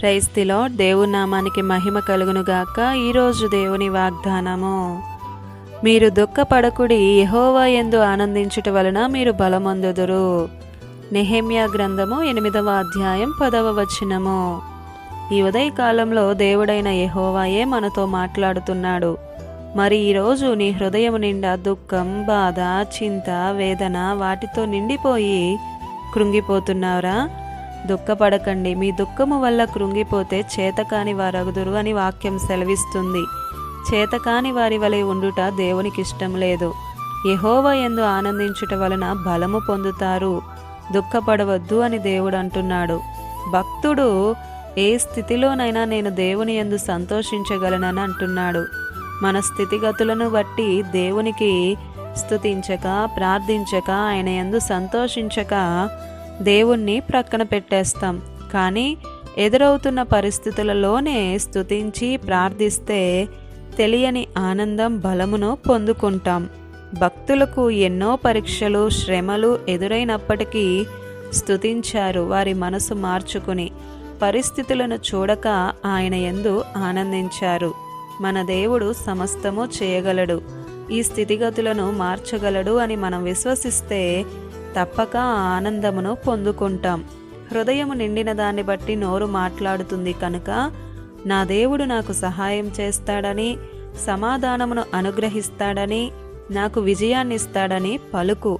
క్రైస్తిలో దేవుని నామానికి మహిమ కలుగునుగాక ఈరోజు దేవుని వాగ్దానము. మీరు దుఃఖపడకుడి యహోవా ఎందు ఆనందించుట వలన మీరు బలమొందుదురు. నెహెమ్యా గ్రంథము ఎనిమిదవ అధ్యాయం పదవ వచనము. ఈ ఉదయకాలంలో దేవుడైన యహోవాయే మనతో మాట్లాడుతున్నాడు. మరి ఈరోజు నీ హృదయం నిండా దుఃఖం బాధ చింత వేదన వాటితో నిండిపోయి కృంగిపోతున్నావురా? దుఃఖపడకండి. మీ దుఃఖము వల్ల కృంగిపోతే చేతకాని వారగుదురు అని వాక్యం సెలవిస్తుంది. చేతకాని వారి వలె ఉండుట దేవునికి ఇష్టం లేదు. యహోవ ఎందు ఆనందించుట వలన బలము పొందుతారు. దుఃఖపడవద్దు అని దేవుడు అంటున్నాడు భక్తుడు ఏ స్థితిలోనైనా నేను దేవుని ఎందు సంతోషించగలనని అంటున్నాడు. మన స్థితిగతులను బట్టి దేవునికి స్తుతించక ప్రార్థించక ఆయన ఎందు సంతోషించక దేవుణ్ణి ప్రక్కన పెట్టేస్తాం. కానీ ఎదురవుతున్న పరిస్థితులలోనే స్తుతించి ప్రార్థిస్తే తెలియని ఆనందం బలమును పొందుకుంటాం. భక్తులకు ఎన్నో పరీక్షలు శ్రమలు ఎదురైనప్పటికీ స్తుతించారు వారి మనసు మార్చుకుని. పరిస్థితులను చూడక ఆయన ఎందు ఆనందించారు. మన దేవుడు సమస్తము చేయగలడు. ఈ స్థితిగతులను మార్చగలడు అని మనం విశ్వసిస్తే తప్పక ఆనందమును పొందుకుంటాం. హృదయము నిండిన దాన్ని బట్టి నోరు మాట్లాడుతుంది కనుక నా దేవుడు నాకు సహాయం చేస్తాడని సమాధానమును అనుగ్రహిస్తాడని నాకు విజయాన్నిస్తాడని పలుకు.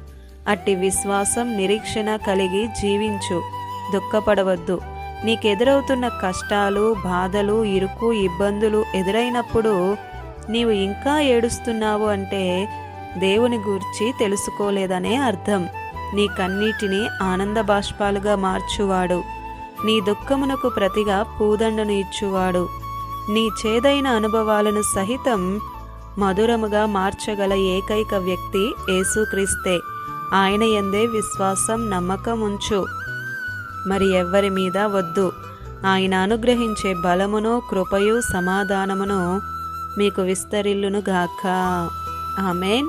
అట్టి విశ్వాసం నిరీక్షణ కలిగి జీవించు. దుఃఖపడవద్దు. నీకెదురవుతున్న కష్టాలు బాధలు ఇరుకు ఇబ్బందులు ఎదురైనప్పుడు నీవు ఇంకా ఏడుస్తున్నావు అంటే దేవుని గూర్చి తెలుసుకోలేదనే అర్థం. నీ కన్నీటిని ఆనంద బాష్పాలుగా మార్చువాడు. నీ దుఃఖమునకు ప్రతిగా పూదండను ఇచ్చువాడు. నీ చేదైన అనుభవాలను సహితం మధురముగా మార్చగల ఏకైక వ్యక్తి యేసుక్రీస్తే. ఆయన ఎందే విశ్వాసం నమ్మకం ఉంచు మరి ఎవ్వరి మీద వద్దు. ఆయన అనుగ్రహించే బలమును కృపయు సమాధానమును మీకు విస్తరిల్లును గాక ఆమెన్.